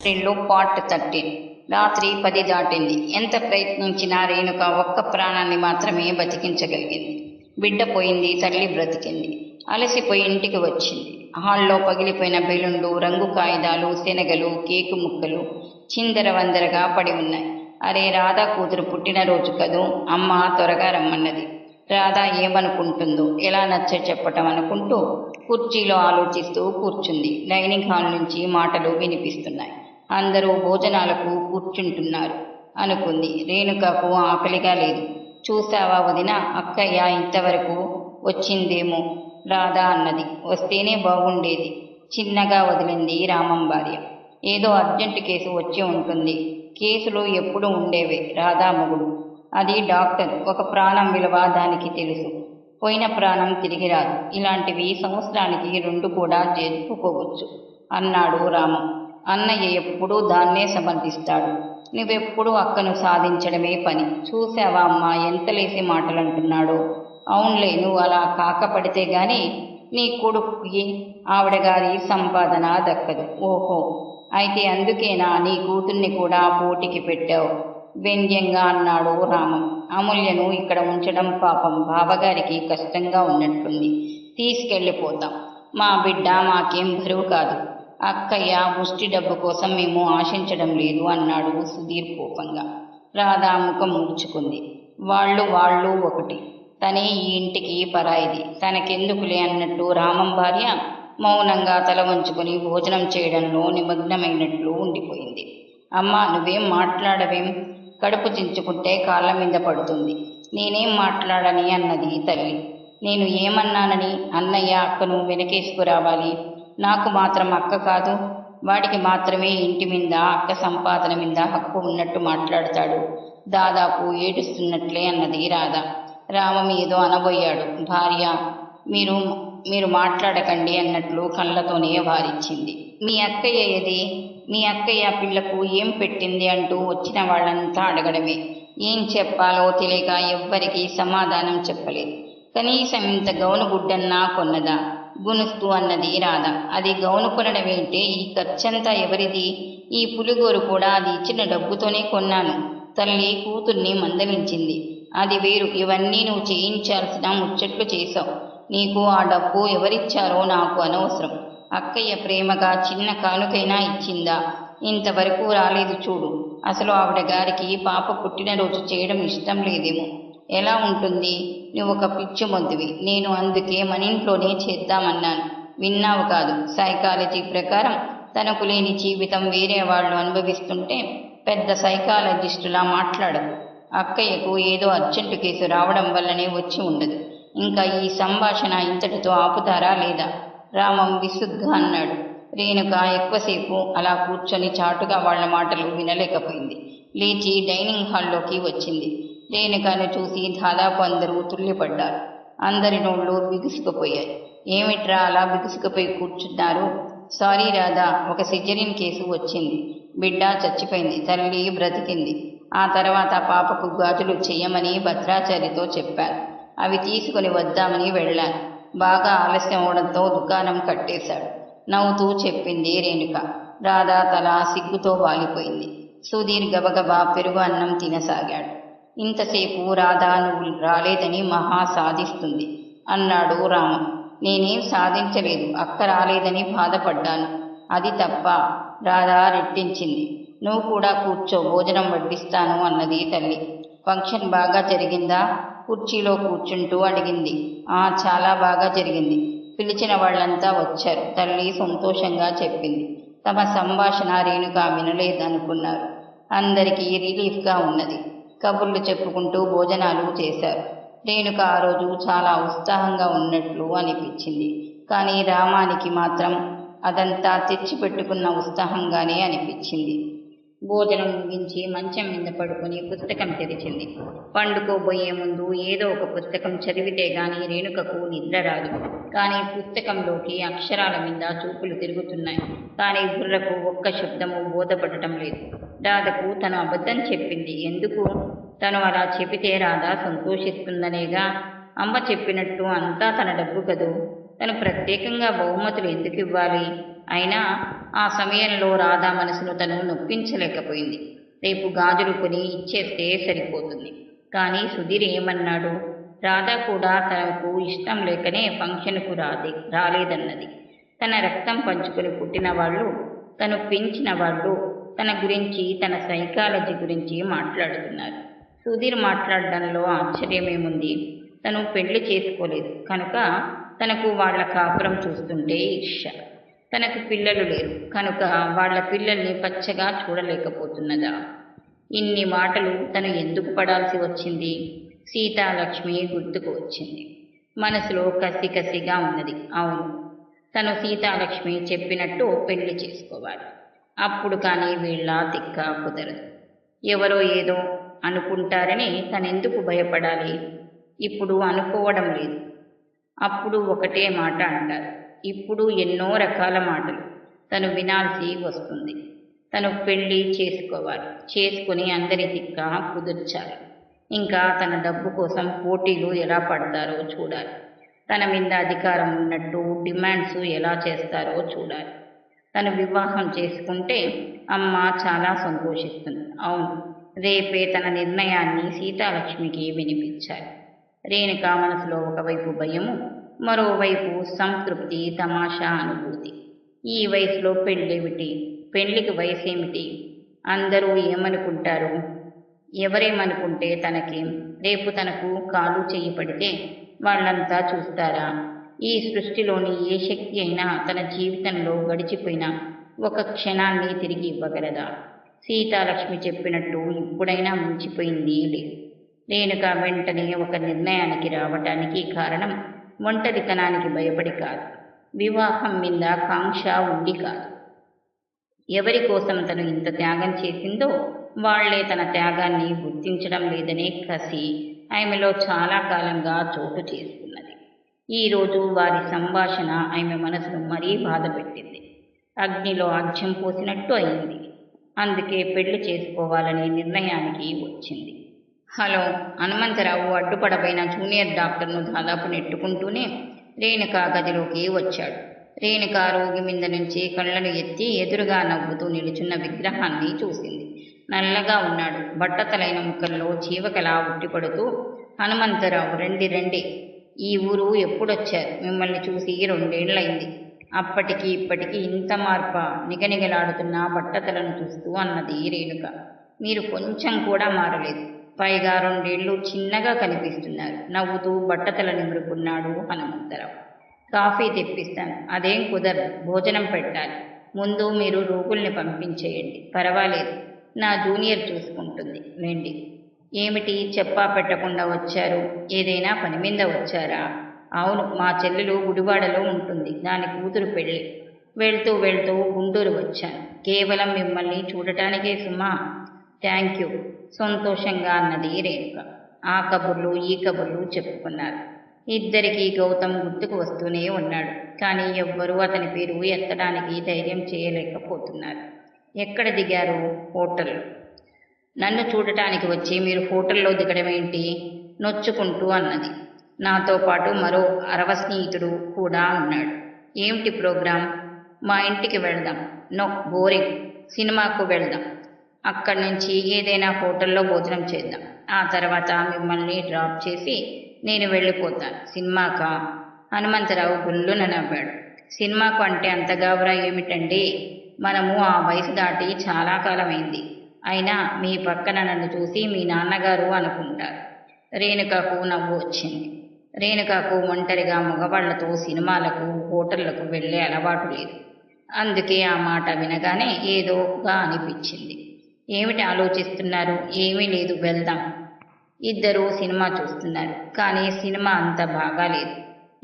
రాత్రిలో part thirteen రాత్రి పది దాటింది. ఎంత ప్రయత్నించినా రేణుక ఒక్క ప్రాణాన్ని మాత్రమే బతికించగలిగింది. బిడ్డ పోయింది తల్లి బ్రతికింది. అలసిపోయి ఇంటికి వచ్చింది. హాల్లో పగిలిపోయిన బెలూన్లు రంగు కాగితాలు శనగలు కేకు ముక్కలు చిందర వందరగా పడి ఉన్నాయి. అరే రాధా కూతురు పుట్టినరోజు కదూ? అమ్మ త్వరగా రమ్మన్నది. రాధా ఏమనుకుంటుందో ఎలా నచ్చ చెప్పటం అనుకుంటూ కుర్చీలో ఆలోచిస్తూ కూర్చుంది. డైనింగ్ హాల్ నుంచి మాటలు వినిపిస్తున్నాయి. అందరూ భోజనాలకు కూర్చుంటున్నారు. అనుకుంది. రేణుకకు ఆకలిగా లేదు. చూసావా వదిన? అక్కయ్య ఇంతవరకు వచ్చిందేమో? రాధా అన్నది. వస్తేనే బాగుండేది. చిన్నగా వదిలింది రామం భార్య. ఏదో అర్జెంటు కేసు వచ్చి ఉంటుంది. కేసులు ఎప్పుడు ఉండేవే రాధా మొగుడు. అది డాక్టర్. ఒక ప్రాణం విలువ దానికి తెలుసు. పోయిన ప్రాణం తిరిగి రాదు. ఇలాంటివి సంవత్సరానికి రెండు కూడా జరుపుకోవచ్చు అన్నాడు రామం. అన్నయ్య ఎప్పుడూ దాన్నే సమర్థిస్తాడు. నువ్వెప్పుడు అక్కను సాధించడమే పని. చూసావా అమ్మా ఎంత లేసి మాటలు అంటున్నాడో అవునులే నువ్వు అలా కాకపడితే గాని నీ కొడుకుకి ఆవిడగారి సంపాదన దక్కదు. ఓహో అయితే అందుకేనా నీ కూతుర్ని కూడా పోటీకి పెట్టావు? వ్యంగ్యంగా అన్నాడు రామం. అమూల్యను ఇక్కడ ఉంచడం పాపం బావగారికి కష్టంగా ఉన్నట్టుంది. తీసుకెళ్ళిపోతాం. మా బిడ్డ మాకేం బరువు కాదు. అక్కయ్య ముష్టి డబ్బు కోసం మేము ఆశించడం లేదు అన్నాడు సుధీర్ కోపంగా. రాధా ముఖం ముడుచుకుంది. వాళ్ళు వాళ్ళు ఒకటి. తనే ఈ ఇంటికి పరాయిది. తనకెందుకులే అన్నట్టు రామం భార్య మౌనంగా తల వంచుకొని భోజనం చేయడంలో నిమగ్నమైనట్లు ఉండిపోయింది. అమ్మా నువ్వేం మాట్లాడవేం? కడుపు చించుకుంటే కాళ్ళ మీద పడుతుంది. నేనేం మాట్లాడని అన్నది తల్లి. నేను ఏమన్నానని అన్నయ్య అక్కను వెనకేసుకురావాలి. నాకు మాత్రం అక్క కాదు. వాడికి మాత్రమే ఇంటి మీద అక్క సంపాదన మీద హక్కు ఉన్నట్టు మాట్లాడతాడు. దాదాపు ఏడుస్తున్నట్లే అన్నది రాధ. రామ ఏదో అనబోయాడు. భార్య మీరు మీరు మాట్లాడకండి అన్నట్లు కళ్ళతోనే వారిచ్చింది. మీ అక్కయ్య ఏది? మీ అక్కయ్య పిల్లకు ఏం పెట్టింది అంటూ వచ్చిన వాళ్ళంతా అడగడమే. ఏం చెప్పాలో తెలియక ఎవ్వరికీ సమాధానం చెప్పలేదు. కనీసం ఇంత గౌను గుడ్డన్నా కొన్నదా? గునుస్తూ అన్నది రాధ. అది గౌను కొనడమేంటే ఈ ఖర్చంతా ఎవరిది? ఈ పులిగోరు కూడా అది ఇచ్చిన డబ్బుతోనే కొన్నాను. తల్లి కూతుర్ని మందలించింది. అది వేరు. ఇవన్నీ నువ్వు చేయించాల్సిన ముచ్చట్లు చేశావు. నీకు ఆ డబ్బు ఎవరిచ్చారో నాకు అనవసరం. అక్కయ్య ప్రేమగా చిన్న కానుకైనా ఇచ్చిందా? ఇంతవరకు రాలేదు చూడు. అసలు ఆవిడ గారికి పాప పుట్టినరోజు చేయడం ఇష్టం లేదేమో. ఎలా ఉంటుంది? నువ్వు ఒక పిచ్చి మొద్దువి నేను అందుకే మన ఇంట్లోనే చేద్దామన్నాను. విన్నావు కాదు. సైకాలజీ ప్రకారం తనకు లేని జీవితం వేరే వాళ్ళు అనుభవిస్తుంటే పెద్ద సైకాలజిస్టులా మాట్లాడదు అక్కయ్యకు ఏదో అర్జెంటు కేసు రావడం వల్లనే వచ్చి ఉండదు. ఇంకా ఈ సంభాషణ ఇంతటితో ఆపుతారా లేదా? రామం విసుగ్గా అన్నాడు. రేణుక ఎక్కువసేపు అలా కూర్చొని చాటుగా వాళ్ళ మాటలు వినలేకపోయింది. లేచి డైనింగ్ హాల్లోకి వచ్చింది. రేణుకను చూసి దాదాపు అందరూ తుల్లిపడ్డారు అందరి నోళ్ళు బిగుసుకుపోయాయి. ఏమిట్రా అలా బిగుసుకుపోయి కూర్చున్నారు? సారీ రాధా ఒక సిజరిన్ కేసు వచ్చింది. బిడ్డ చచ్చిపోయింది తల్లి బ్రతికింది. ఆ తర్వాత పాపకు గాజులు చెయ్యమని భద్రాచారితో చెప్పారు అవి తీసుకుని వద్దామని వెళ్ళాను. బాగా ఆలస్యం అవడంతో దుకాణం కట్టేశాడు. నవ్వుతూ చెప్పింది రేణుక. రాధా తల సిగ్గుతో వాలిపోయింది. సుధీర్ గబగబా పెరుగు అన్నం తినసాగాడు. ఇంతసేపు రాధా నువ్వు రాలేదని మహా సాధిస్తుంది. అన్నాడు రామ. నేనేం సాధించలేదు. అక్క రాలేదని బాధపడ్డాను. అది తప్ప రాధా రెట్టించింది. నువ్వు కూడా కూర్చో. భోజనం వడ్డిస్తాను అన్నది తల్లి. ఫంక్షన్ బాగా జరిగిందా? కుర్చీలో కూర్చుంటూ అడిగింది. ఆ చాలా బాగా జరిగింది. పిలిచిన వాళ్ళంతా వచ్చారు. తల్లి సంతోషంగా చెప్పింది. తమ సంభాషణ రేణుగా వినలేదనుకున్నారు. అందరికీ రిలీఫ్గా ఉన్నది. కబుర్లు చెప్పుకుంటూ భోజనాలు చేశారు. రేణుక ఆ రోజు చాలా ఉత్సాహంగా ఉన్నట్లు అనిపించింది. కానీ రామానికి మాత్రం అదంతా తెచ్చిపెట్టుకున్న ఉత్సాహంగానే అనిపించింది. భోజనం ముగించి మంచం మీద పడుకుని పుస్తకం తెరిచింది. పండుకోబోయే ముందు ఏదో ఒక పుస్తకం చదివితే గాని రేణుకకు నిద్ర రాదు. కానీ పుస్తకంలోకి అక్షరాల మీద చూపులు తిరుగుతున్నాయి. కానీ బుర్రకు ఒక్క శబ్దము బోధపడటం లేదు. రాధకు తను అబద్ధం చెప్పింది ఎందుకు? తను అలా చెబితే రాధ సంతోషిస్తుందనేగా? అమ్మ చెప్పినట్టు అంతా తన డబ్బు కదూ? తను ప్రత్యేకంగా బహుమతులు ఎందుకు ఇవ్వాలి? అయినా ఆ సమయంలో రాధా మనసును తను నొప్పించలేకపోయింది. రేపు గాజులు కొని ఇచ్చేస్తే సరిపోతుంది. కానీ సుధీర్ ఏమన్నాడు? రాధ కూడా తనకు ఇష్టం లేకనే ఫంక్షన్కు రాదే రాలేదన్నది. తన రక్తం పంచుకొని పుట్టిన వాళ్ళు తను పెంచిన వాళ్ళు తన గురించి తన సైకాలజీ గురించి మాట్లాడుతున్నారు. సుధీర్ మాట్లాడడంలో ఆశ్చర్యమేముంది? తను పెళ్ళి చేసుకోలేదు. కనుక తనకు వాళ్ళ కాపురం చూస్తుంటే ఈర్ష్య. తనకు పిల్లలు లేరు. కనుక వాళ్ళ పిల్లల్ని పచ్చగా చూడలేకపోతున్నదా? ఇన్ని మాటలు తను ఎందుకు పడాల్సి వచ్చింది? సీతాలక్ష్మి గుర్తుకు వచ్చింది. మనసులో కసి కసిగా ఉన్నది. అవును తను సీతాలక్ష్మి చెప్పినట్టు పెళ్ళి చేసుకోవాలి. అప్పుడు కానీ వీళ్ళ తిక్క కుదరదు. ఎవరో ఏదో అనుకుంటారని తనెందుకు భయపడాలి? ఇప్పుడు అనుకోవడం లేదు. అప్పుడు ఒకటే మాట అంటారు. ఇప్పుడు ఎన్నో రకాల మాటలు. తను వినాల్సి వస్తుంది. తను పెళ్ళి చేసుకోవాలి. చేసుకుని అందరి దిక్క కుదుర్చాలి. ఇంకా తన డబ్బు కోసం పోటీలు ఎలా పడతారో చూడాలి. తన మీద అధికారం ఉన్నట్టు డిమాండ్స్ ఎలా చేస్తారో చూడాలి. తను వివాహం చేసుకుంటే అమ్మ చాలా సంతోషిస్తుంది. అవును రేపే తన నిర్ణయాన్ని సీతాలక్ష్మికి వినిపించాలి. రేణుక మనసులో ఒకవైపు భయము మరోవైపు సంతృప్తి తమాషా అనుభూతి. ఈ వయసులో పెళ్ళేమిటి పెళ్ళికి వయసేమిటి అందరూ ఏమనుకుంటారు? ఎవరేమనుకుంటే తనకి? రేపు తనకు కాలు చేయబడితే పడితే వాళ్ళంతా చూస్తారా? ఈ సృష్టిలోని ఏ శక్తి అయినా తన జీవితంలో గడిచిపోయిన ఒక క్షణాన్ని తిరిగి ఇవ్వగలదా? సీతాలక్ష్మి చెప్పినట్టు ఇప్పుడైనా మించిపోయింది లేనుక రేణుక వెంటనే ఒక నిర్ణయానికి రావటానికి కారణం ఒంటరితనానికి భయపడి కాదు. వివాహం మీద కాంక్ష ఉండి కాదు. ఎవరి కోసం తను ఇంత త్యాగం చేసిందో వాళ్ళే తన త్యాగాన్ని గుర్తించడం లేదనే కసి ఆమెలో చాలా కాలంగా చోటు చేసుకున్నది. ఈరోజు వారి సంభాషణ ఆమె మనసును మరీ బాధపెట్టింది అగ్నిలో ఆజ్యం పోసినట్టు అయింది. అందుకే పెళ్ళి చేసుకోవాలనే నిర్ణయానికి వచ్చింది. హలో హనుమంతరావు అడ్డుపడబైన జూనియర్ డాక్టర్ను దాదాపు నెట్టుకుంటూనే రేణుక గదిలోకి వచ్చాడు. రేణుక రోగి మీద నుంచి కళ్ళను ఎత్తి ఎదురుగా నవ్వుతూ నిలుచున్న విగ్రహాన్ని చూసింది. నల్లగా ఉన్నాడు. బట్టతలైన ముఖంలో చీవకలా ఉట్టిపడుతూ హనుమంతరావు రండి రండి. ఈ ఊరు ఎప్పుడొచ్చారు? మిమ్మల్ని చూసి రెండేళ్ళైంది. అప్పటికి ఇప్పటికి ఇంత మార్ప? నిగనిగలాడుతున్న బట్టతలను చూస్తూ అన్నది రేణుక. మీరు కొంచెం కూడా మారలేదు. పైగా రెండేళ్ళు చిన్నగా కనిపిస్తున్నారు. నవ్వుతూ బట్టతల నిమురుకున్నాడు హనుమంతరావు. కాఫీ తెప్పిస్తాను. అదేం కుదరదు. భోజనం పెట్టాలి. ముందు మీరు రోగుల్ని పంపించేయండి. పర్వాలేదు. నా జూనియర్ చూసుకుంటుంది. లేండి ఏమిటి? చెప్పా పెట్టకుండా వచ్చారు. ఏదైనా పని మీద వచ్చారా? అవును. మా చెల్లెలు గుడివాడలో ఉంటుంది. దాని కూతురు పెళ్ళి. వెళ్తూ వెళ్తూ గుంటూరు వచ్చాను. కేవలం మిమ్మల్ని చూడటానికే సుమా. Thank you. సంతోషంగా అన్నది రేణుక. ఆ కబుర్లు ఈ కబుర్లు చెప్పుకున్నారు. ఇద్దరికీ గౌతమ్ గుర్తుకు వస్తూనే ఉన్నాడు. కానీ ఎవ్వరూ అతని పేరు ఎత్తడానికి ధైర్యం చేయలేకపోతున్నారు. ఎక్కడ దిగారు హోటల్? నన్ను చూడటానికి వచ్చి మీరు హోటల్లో దిగడం ఏంటి? నొచ్చుకుంటూ అన్నది. నాతో పాటు మరో అరవ స్నేహితుడు కూడా ఉన్నాడు. ఏమిటి ప్రోగ్రాం? మా ఇంటికి వెళ్దాం. No boring. సినిమాకు వెళ్దాం. అక్కడి నుంచి ఏదైనా హోటల్లో భోజనం చేద్దాం. ఆ తర్వాత మిమ్మల్ని డ్రాప్ చేసి నేను వెళ్ళిపోతాను. సినిమాకా? హనుమంతరావు గుళ్ళున నవ్వాడు. సినిమాకు అంటే అంత గౌరవ ఏమిటండి మనము ఆ వయసు దాటి చాలా కాలమైంది. అయినా మీ పక్కన నన్ను చూసి మీ నాన్నగారు అనుకుంటారు. రేణుకకు నవ్వు వచ్చింది. రేణుకకు ఒంటరిగా మగవాళ్ళతో సినిమాలకు హోటళ్ళకు వెళ్ళే అలవాటు లేదు. అందుకే ఆ మాట వినగానే ఏదోగా అనిపించింది. ఏమిటి ఆలోచిస్తున్నారు? ఏమీ లేదు వెళ్దాం. ఇద్దరు సినిమా చూస్తున్నారు. కానీ సినిమా అంత బాగాలేదు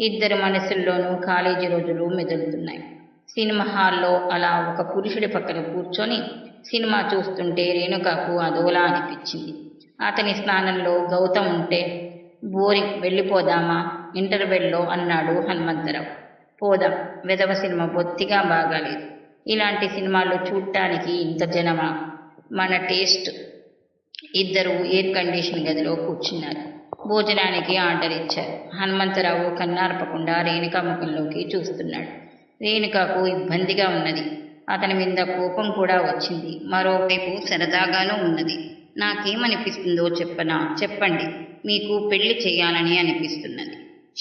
ఇద్దరు మనసుల్లోనూ కాలేజీ రోజులు మెదులుతున్నాయి. సినిమా హాల్లో అలా ఒక పురుషుడి పక్కన కూర్చొని సినిమా చూస్తుంటే రేణుకకు అదోలా అనిపించింది. అతని స్నానంలో గౌతమ్ ఉంటే బోరింగ్ వెళ్ళిపోదామా? ఇంటర్వెల్లో అన్నాడు హనుమంతరావు. పోదాం. విధవ సినిమా బొత్తిగా బాగాలేదు. ఇలాంటి సినిమాలు చూడటానికి ఇంత జనమా? మన టేస్ట్. ఇద్దరు ఎయిర్ కండిషన్ గదిలో కూర్చున్నారు. భోజనానికి ఆర్డర్ ఇచ్చారు. హనుమంతరావు కన్నార్పకుండా రేణుకా ముఖంలోకి చూస్తున్నాడు. రేణుకకు ఇబ్బందిగా ఉన్నది. అతని మీద కోపం కూడా వచ్చింది. మరోవైపు సరదాగానూ ఉన్నది. నాకేమనిపిస్తుందో చెప్పనా? చెప్పండి. మీకు పెళ్ళి చేయాలని అనిపిస్తున్నది.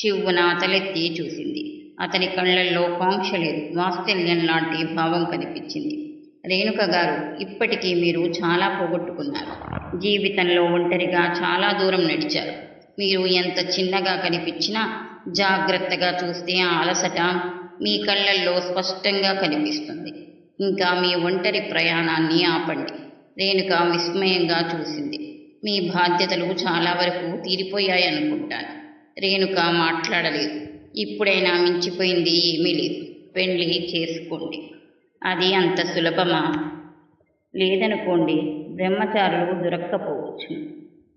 చివ్వున తలెత్తి చూసింది. అతని కళ్ళల్లో కాంక్ష లేదు. వాత్సల్యం లాంటి భావం కనిపించింది. రేణుక గారు ఇప్పటికీ మీరు చాలా పోగొట్టుకున్నారు. జీవితంలో ఒంటరిగా చాలా దూరం నడిచారు. మీరు ఎంత చిన్నగా కనిపించినా జాగ్రత్తగా చూస్తే ఆ అలసట మీ కళ్ళల్లో స్పష్టంగా కనిపిస్తుంది. ఇంకా మీ ఒంటరి ప్రయాణాన్ని ఆపండి. రేణుక విస్మయంగా చూసింది. మీ బాధ్యతలు చాలా వరకు తీరిపోయాయనుకుంటాను రేణుక మాట్లాడలేదు. ఇప్పుడైనా మించిపోయింది ఏమీ లేదు. పెళ్ళి చేసుకోండి. అది అంత సులభమా? లేదనుకోండి బ్రహ్మచారులు దొరక్కపోవచ్చు.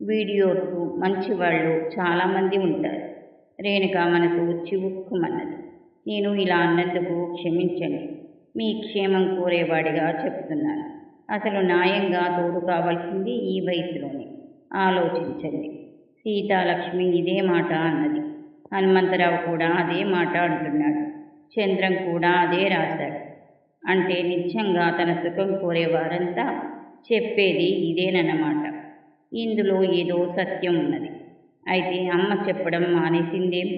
వీడియోకు మంచి వాళ్ళు చాలామంది ఉంటారు. రేణుక మనకు చివుక్కుమన్నది. నేను ఇలా అన్నందుకు క్షమించండి. మీ క్షేమం కోరేవాడిగా చెప్తున్నాను. అసలు న్యాయంగా తోడు కావాల్సింది ఈ వయసులోనే. ఆలోచించండి. సీతాలక్ష్మి ఇదే మాట అన్నది. హనుమంతరావు కూడా అదే మాట అంటున్నాడు. చంద్రం కూడా అదే రాశాడు. అంటే నిజంగా తన సుఖం కోరేవారంతా చెప్పేది ఇదేనన్నమాట. ఇందులో ఏదో సత్యం ఉన్నది. అయితే అమ్మ చెప్పడం మానేసిందేం.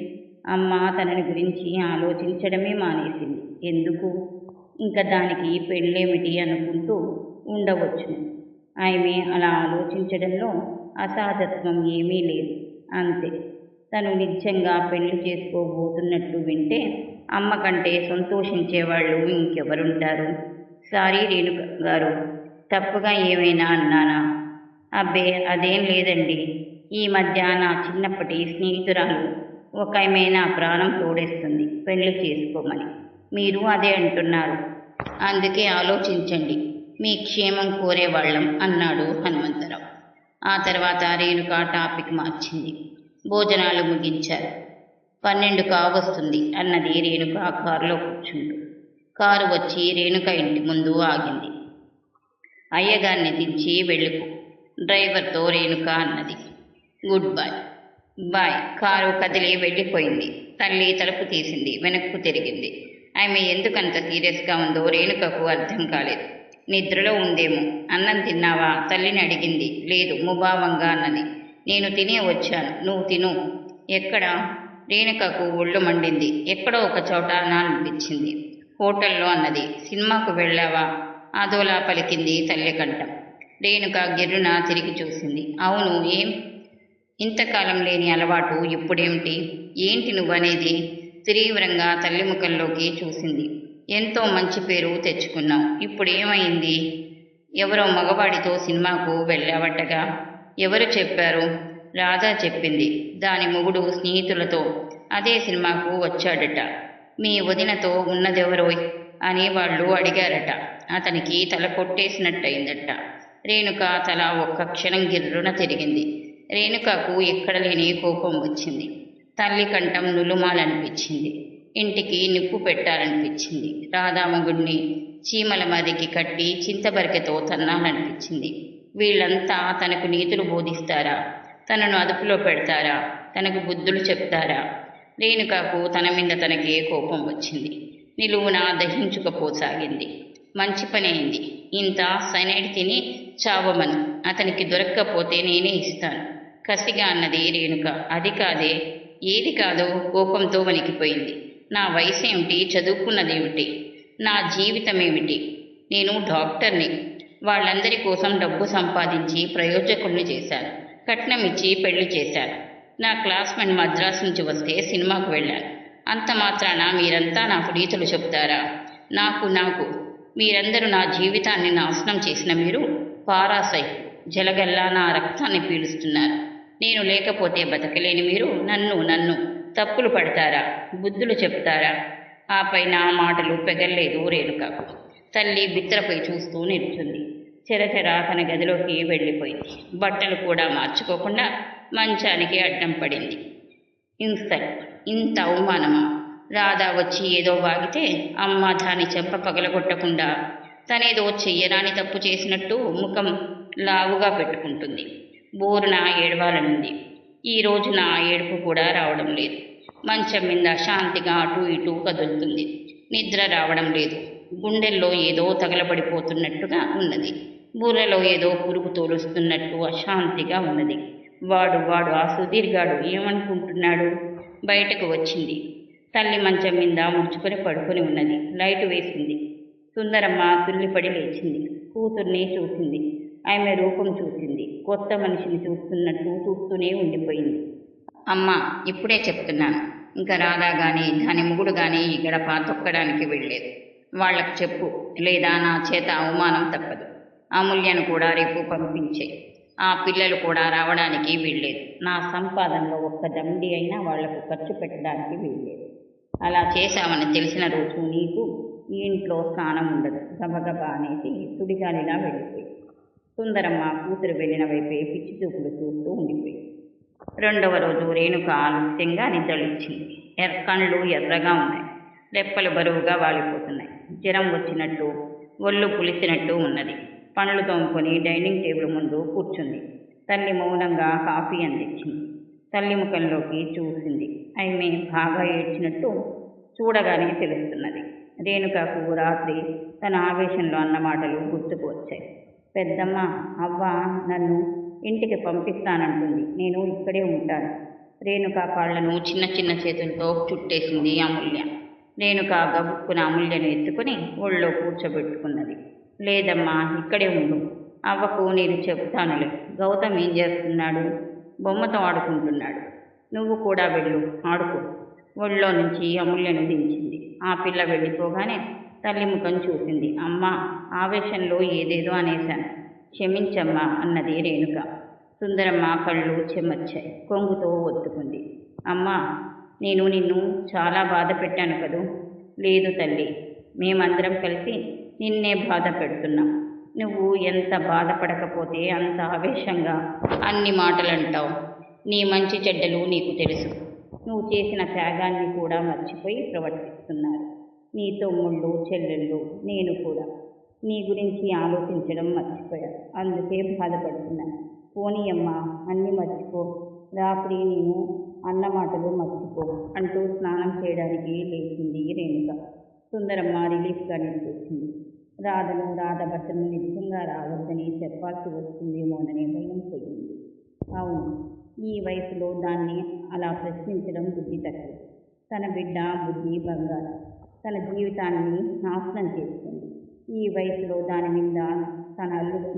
అమ్మ తనని గురించి ఆలోచించడమే మానేసింది. ఎందుకు? ఇంకా దానికి పెళ్ళేమిటి అనుకుంటూ ఉండవచ్చు ఆమె అలా ఆలోచించడంలో అసాధత్వం ఏమీ లేదు. అంతే. తను నిజంగా పెళ్ళి చేసుకోబోతున్నట్టు వింటే అమ్మ కంటే సంతోషించేవాళ్ళు ఇంకెవరుంటారు? సారీ రేణుక గారు. తప్పుగా ఏమైనా అన్నానా? అబ్బే అదేం లేదండి. ఈ మధ్య నా చిన్నప్పటి స్నేహితురాలు ఒక ఆమె నా ప్రాణం తోడేస్తుంది. పెళ్ళి చేసుకోమని. మీరు అదే అంటున్నారు. అందుకే ఆలోచించండి. మీ క్షేమం కోరేవాళ్ళం అన్నాడు హనుమంతరావు. ఆ తర్వాత రేణుక టాపిక్ మార్చింది. భోజనాలు ముగించారు. పన్నెండు కావస్తుంది అన్నది రేణుక కారులో కూర్చుంటూ కారు వచ్చి రేణుక ఇంటి ముందు ఆగింది. అయ్యగారిని దించి వెళ్ళిపో డ్రైవర్తో రేణుక అన్నది గుడ్ బాయ్ బాయ్ కారు కదిలి వెళ్ళిపోయింది. తల్లి తలుపు తీసింది వెనక్కు తిరిగింది. ఆమె ఎందుకంత సీరియస్గా ఉందో రేణుకకు అర్థం కాలేదు. నిద్రలో ఉందేమో అన్నం తిన్నావా? తల్లిని అడిగింది. లేదు ముభావంగా అన్నది. నేను తినే వచ్చాను నువ్వు తిను. ఎక్కడ? రేణుకకు ఒళ్ళు మండింది. ఎక్కడో ఒక చోట అనిపించింది హోటల్లో అన్నది సినిమాకు వెళ్ళావా? అదోలా పలికింది తల్లి కంఠం రేణుక గిర్రున తిరిగి చూసింది. అవును ఏం? ఇంతకాలం లేని అలవాటు ఇప్పుడేమిటి? ఏంటి నువ్వనేది? తీవ్రంగా తల్లి ముఖంలోకి చూసింది. ఎంతో మంచి పేరు తెచ్చుకున్నావు. ఇప్పుడు ఏమైంది ఎవరో మగవాడితో సినిమాకు వెళ్ళావట్టగా ఎవరు చెప్పారు? రాధా చెప్పింది. దాని మొగుడు స్నేహితులతో అదే సినిమాకు వచ్చాడట. మీ వదినతో ఉన్నదెవరోయ్ అని వాళ్ళు అడిగారట. అతనికి తల కొట్టేసినట్టయిందట. రేణుక తల ఒక్క క్షణం గిర్రున తిరిగింది. రేణుకకు ఎక్కడ లేని కోపం వచ్చింది. తల్లి కంఠం నులుమాలనిపించింది. ఇంటికి నిప్పు పెట్టాలనిపించింది. రాధామగుడిని చీమల మరికి కట్టి చింతబరికతో తన్నాలనిపించింది. వీళ్ళంతా తనకు నీతులు బోధిస్తారా? తనను అదుపులో పెడతారా? తనకు బుద్ధులు చెప్తారా? రేణుకాకు తన మీద తనకే కోపం వచ్చింది. నిలువున దహించుకపోసాగింది. మంచి పని అయింది. ఇంత సైనైడ్ తిని చావమను. అతనికి దొరక్కపోతే నేనే ఇస్తాను. కసిగా అన్నది రేణుక. అది కాదే ఏది కాదో కోపంతో వణికిపోయింది. నా వయసు ఏమిటి? చదువుకున్నదేమిటి నా జీవితం ఏమిటి? నేను డాక్టర్ని. వాళ్ళందరి కోసం డబ్బు సంపాదించి ప్రయోజకుల్ని చేశాను. కట్నం ఇచ్చి పెళ్ళి చేశారు. నా క్లాస్మేట్ మద్రాసు నుంచి వస్తే సినిమాకు వెళ్ళాను. అంత మాత్రాన మీరంతా నాకు రీతులు చెప్తారా నాకు నాకు. మీరందరూ నా జీవితాన్ని నాశనం చేసిన మీరు పారాసై జలగల్లా నా రక్తాన్ని పీలుస్తున్నారు. నేను లేకపోతే బతకలేని మీరు నన్ను నన్ను. తప్పులు పడతారా? బుద్ధులు చెప్తారా ఆపై నా మాటలు పెగల్లేదు రేణుక. తల్లి బిత్తరపై చూస్తూ నిల్చుంది. చెరచెర తన గదిలోకి వెళ్ళిపోయింది. బట్టలు కూడా మార్చుకోకుండా మంచానికి అడ్డం పడింది. ఇన్సల్ట్ ఇంత అవమానమా? రాధా వచ్చి ఏదో వాగితే అమ్మ దాని చెంప పగలగొట్టకుండా తనేదో చెయ్యరాని తప్పు చేసినట్టు ముఖం లావుగా పెట్టుకుంటుంది. బోరున ఏడవాలనుంది. ఈ రోజు నా ఏడుపు కూడా రావడం లేదు. మంచం మీద శాంతిగా అటు ఇటు కదులుతుంది. నిద్ర రావడం లేదు. గుండెల్లో ఏదో తగలబడిపోతున్నట్టుగా ఉన్నది. బూరెలో ఏదో పురుగు తోలుస్తున్నట్టు అశాంతిగా ఉన్నది. వాడు వాడు ఆ సుధీర్గాడు ఏమనుకుంటున్నాడు? బయటకు వచ్చింది. తల్లి మంచం మీద ముడుచుకొని పడుకొని ఉన్నది. లైట్ వేసింది. సుందరమ్మ తుల్లిపడి లేచింది. కూతుర్ని చూసింది. ఆమె రూపం చూసింది. కొత్త మనిషిని చూస్తున్నట్టు చూస్తూనే ఉండిపోయింది. అమ్మ ఇప్పుడే చెప్తున్నాను. ఇంకా రాధా కానీ దాని ముగుడు కానీ ఈ గడప తొక్కడానికి వెళ్ళలేదు వాళ్ళకు చెప్పు. లేదా నా చేత అవమానం తప్పదు. అమూల్యను కూడా రేపు పంపించే. ఆ పిల్లలు కూడా రావడానికి వీల్లేదు. నా సంపాదనలో ఒక్క దండి అయినా వాళ్ళకు ఖర్చు పెట్టడానికి వీల్లేదు. అలా చేశామని తెలిసిన రోజు నీకు ఈ ఇంట్లో స్నానం ఉండదు. గబగబా అనేసి సుడిగాలిలా వెళ్ళిపోయి. సుందరమ్మ కూతురు వెళ్ళిన వైపే పిచ్చి చూపులు చూస్తూ ఉండిపోయి రెండవ రోజు రేణుక ఆలస్యంగా నిద్రలిచ్చింది ఎర్ర కళ్ళు ఎర్రగా ఉన్నాయి. రెప్పలు బరువుగా వాలిపోతున్నాయి. జ్వరం వచ్చినట్టు ఒళ్ళు పులిసినట్టు ఉన్నది. పండ్లు తోముకొని డైనింగ్ టేబుల్ ముందు కూర్చుంది. తల్లి మౌనంగా కాఫీ అందించింది. తల్లి ముఖంలోకి చూసింది. ఆమె బాగా ఏడ్చినట్టు చూడగానే తెలుస్తున్నది. రేణుకకు రాత్రి తన ఆవేశంలో అన్న మాటలు గుర్తుకు వచ్చాయి. పెద్దమ్మ అవ్వ నన్ను ఇంటికి పంపిస్తానంటుంది. నేను ఇక్కడే ఉంటాను. రేణుక కాళ్ళను చిన్న చిన్న చేతులతో చుట్టేసింది అమూల్య. రేణుక గబుక్కున అమూల్యను ఎత్తుకుని ఒళ్ళో కూర్చోబెట్టుకున్నది. లేదమ్మా ఇక్కడే ఉండు. అవ్వకు నేను చెప్తానులే గౌతమ్ ఏం చేస్తున్నాడు? బొమ్మతో ఆడుకుంటున్నాడు. నువ్వు కూడా వెళ్ళు ఆడుకో. ఒళ్ళో నుంచి అమూల్యను దించింది. ఆ పిల్ల వెళ్ళిపోగానే తల్లి ముఖం చూసింది. అమ్మ ఆవేశంలో ఏదేదో అనేశాను. క్షమించమ్మా అన్నది రేణుక. సుందరమ్మ కళ్ళు చెమర్చాయి. కొంగుతో ఒత్తుకుంది. అమ్మా నేను నిన్ను చాలా బాధ పెట్టాను కదూ? లేదు తల్లి మేమందరం కలిసి నిన్నే బాధ పెడుతున్నాం. నువ్వు ఎంత బాధపడకపోతే అంత ఆవేశంగా అన్ని మాటలు అంటావు నీ మంచి చెడ్డలు నీకు తెలుసు. నువ్వు చేసిన త్యాగాన్ని కూడా మర్చిపోయి ప్రవర్తిస్తున్నారు. నీ తమ్ముళ్ళు చెల్లెళ్ళు నేను కూడా. నీ గురించి ఆలోచించడం మర్చిపోయాను. అందుకే బాధపడుతున్నాను. పోనీ అమ్మ అన్నీ మర్చిపో. రాత్రి నేను అన్న మాటలు మర్చిపో అంటూ స్నానం చేయడానికి లేచింది రేణుక. సుందరమ్మ రిలీఫ్గా నిలిపించింది రాధను రాధ భర్తను నిజంగా రావద్దని చెప్పాల్సి వస్తుందేమోననే భయం పోయింది. అవును ఈ వయసులో దాన్ని అలా ప్రశ్నించడం బుద్ధి తక్కువ. తన బిడ్డ బుద్ధి బంగారు. తన జీవితాన్ని నాశనం చేస్తుంది. ఈ వయసులో దాని మీద తన అల్లుడు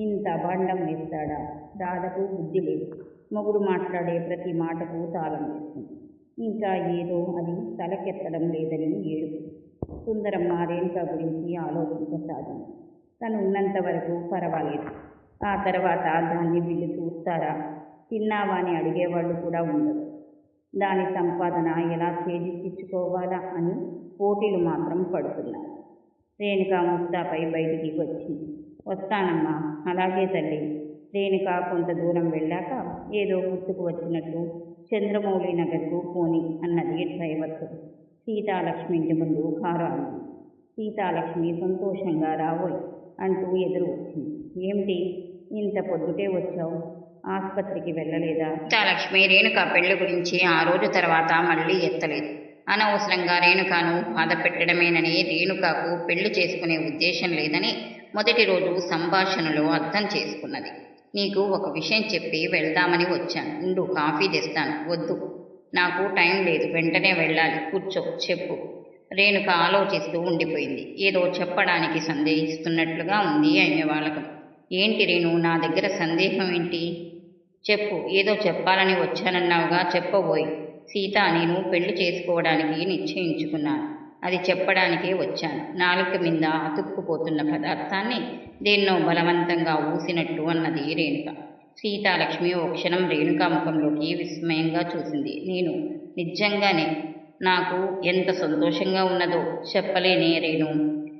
ఇంత బండం వేస్తాడా? రాధకు బుద్ధి లేదు. మొగుడు మాట్లాడే ప్రతి మాటకు తాళం వేస్తుంది. ఇంకా ఏదో అది తలకెత్తడం లేదని ఏడుపు. సుందరమ్మ రేణుక గురించి ఆలోచించసాగింది తను ఉన్నంత వరకు పర్వాలేదు. ఆ తర్వాత దాన్ని వీళ్ళు చూస్తారా? తిన్నావా అని అడిగేవాళ్ళు కూడా ఉండరు. దాని సంపాదన ఎలా చేజిక్కించుకోవాలా అని పోటీలు మాత్రం పడుతున్నారు. రేణుక ముస్తాపై బయటికి వచ్చింది. వస్తానమ్మా అలాగే తల్లి. రేణుక కొంత దూరం వెళ్ళాక ఏదో గుర్తుకు వచ్చినట్టు చంద్రమౌళి నగర్కు పోని అన్నది డ్రైవర్తో సీతాలక్ష్మి ఇంటి ముందు కారాలు. సీతాలక్ష్మి సంతోషంగా రావోయ్ అంటూ ఎదురు వచ్చింది. ఏమిటి? ఇంత పొద్దుటే వచ్చావు. ఆసుపత్రికి వెళ్ళలేదా? సీతాలక్ష్మి రేణుక పెళ్ళి గురించి ఆ రోజు తర్వాత మళ్ళీ ఎత్తలేదు. అనవసరంగా రేణుకను బాధ పెట్టడమేనని రేణుకకు పెళ్ళి చేసుకునే ఉద్దేశం లేదని మొదటి రోజు సంభాషణలో అర్థం చేసుకున్నది. నీకు ఒక విషయం చెప్పి వెళ్దామని వచ్చాను. ఉండు కాఫీ తెస్తాను. వద్దు. నాకు టైం లేదు వెంటనే వెళ్ళాలి. కూర్చో చెప్పు. రేణుక ఆలోచిస్తూ ఉండిపోయింది. ఏదో చెప్పడానికి సందేహిస్తున్నట్లుగా ఉంది ఆమె వాళ్ళకం ఏంటి రేణు నా దగ్గర సందేహం ఏంటి? చెప్పు. ఏదో చెప్పాలని వచ్చానన్నావుగా చెప్పబోయి. సీత నేను పెళ్ళి చేసుకోవడానికి నిశ్చయించుకున్నాను. అది చెప్పడానికే వచ్చాను. నాలుక మీద అతుక్కుపోతున్న పదార్థాన్ని దేన్నో బలవంతంగా ఊసినట్టు అన్నది రేణుక. సీతాలక్ష్మి ఓ క్షణం రేణుకా ముఖంలోకి విస్మయంగా చూసింది. నేను నిజంగానే నాకు ఎంత సంతోషంగా ఉన్నదో చెప్పలేనే రేణు.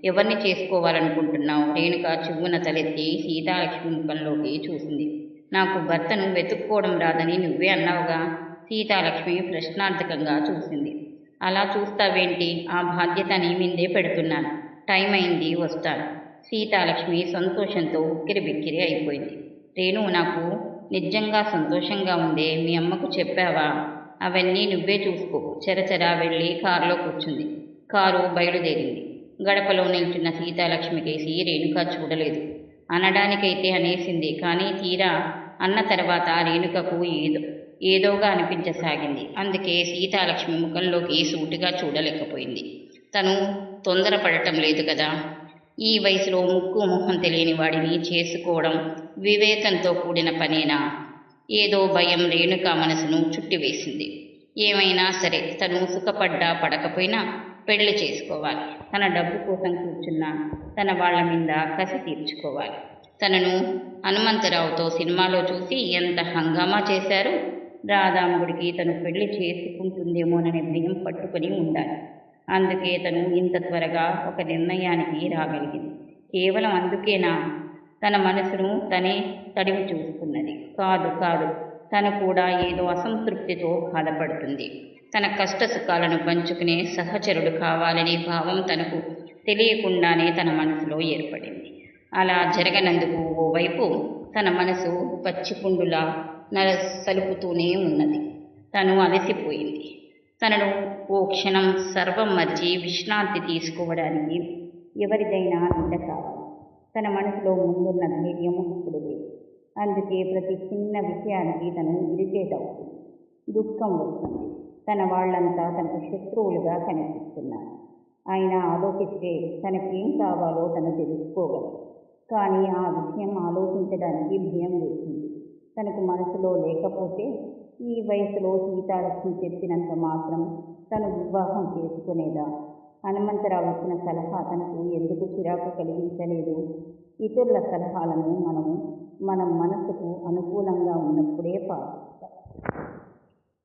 ఎవరిని చేసుకోవాలనుకుంటున్నావు? రేణుక చివ్వున తలెత్తి సీతాలక్ష్మి ముఖంలోకి చూసింది. నాకు భర్తను వెతుక్కోవడం రాదని నువ్వే అన్నావుగా? సీతాలక్ష్మి ప్రశ్నార్థకంగా చూసింది. అలా చూస్తావేంటి? ఆ బాధ్యత నీ మీదే పెడుతున్నాను. టైం అయింది వస్తాను. సీతాలక్ష్మి సంతోషంతో ఉక్కిరి బిక్కిరి అయిపోయింది. రేణు నాకు నిజంగా సంతోషంగా ఉందే మీ అమ్మకు చెప్పావా? అవన్నీ నువ్వే చూసుకో. చెరచెరా వెళ్ళి కారులో కూర్చుంది. కారు బయలుదేరింది. గడపలో నిల్చున్న సీతాలక్ష్మికేసి రేణుక చూడలేదు. అనడానికైతే అనేసింది కానీ తీరా అన్న తర్వాత రేణుకకు ఏదో ఏదోగా అనిపించసాగింది. అందుకే సీతాలక్ష్మి ముఖంలోకి సూటిగా చూడలేకపోయింది. తను తొందరపడటం లేదు కదా? ఈ వయసులో ముక్కు మొహం తెలియని వాడిని చేసుకోవడం వివేకంతో కూడిన పనేనా? ఏదో భయం రేణుక మనసును చుట్టివేసింది. ఏమైనా సరే తను సుఖపడ్డా పడకపోయినా పెళ్ళి చేసుకోవాలి. తన డబ్బు కోసం కూర్చున్న తన వాళ్ళ మీద కసి తీర్చుకోవాలి. తనను హనుమంతరావుతో సినిమాలో చూసి ఎంత హంగామా చేశారు? రాధాముడికి తను పెళ్ళి చేసుకుంటుందేమోననే భయం పట్టుకొని ఉండాలి. అందుకే తను ఇంత త్వరగా ఒక నిర్ణయానికి రాగలిగింది. కేవలం అందుకేనా? తన మనసును తనే తడివి చూసుకున్నది కాదు కాదు. తను కూడా ఏదో అసంతృప్తితో బాధపడుతుంది. తన కష్ట సుఖాలను పంచుకునే సహచరుడు కావాలనే భావం తనకు తెలియకుండానే తన మనసులో ఏర్పడింది. అలా జరగనందుకు ఓవైపు తన మనసు పచ్చిపుండులా నర సలుపుతూనే ఉన్నది. తను అలసిపోయింది. తనను ఓ క్షణం సర్వం మర్చి విశ్రాంతి తీసుకోవడానికి ఎవరిదైనా నీడ కావాలి తన మనసులో ముందున్న ధైర్యం ఇప్పుడు లేదు. అందుకే ప్రతి చిన్న విషయానికి తను ఇరిటేట్ అవుతుంది. దుఃఖం వస్తుంది. తన వాళ్ళంతా తనకు శత్రువులుగా కనిపిస్తున్నారు. ఆయన ఆలోచిస్తే తనకేం కావాలో తను తెలుసుకోగలదు. కానీ ఆ విషయం ఆలోచించడానికి భయం వేసింది. తనకు మనసులో లేకపోతే ఈ వయసులో సీతాలక్ష్మి చెప్పినంత మాత్రం తను వివాహం చేసుకునేదా? హనుమంతరావు ఇచ్చిన సలహా తనకు ఎందుకు చిరాకు కలిగించలేదు? ఇతరుల సలహాలను మనము మన మనసుకు అనుకూలంగా ఉన్నప్పుడే పాటిస్తాం.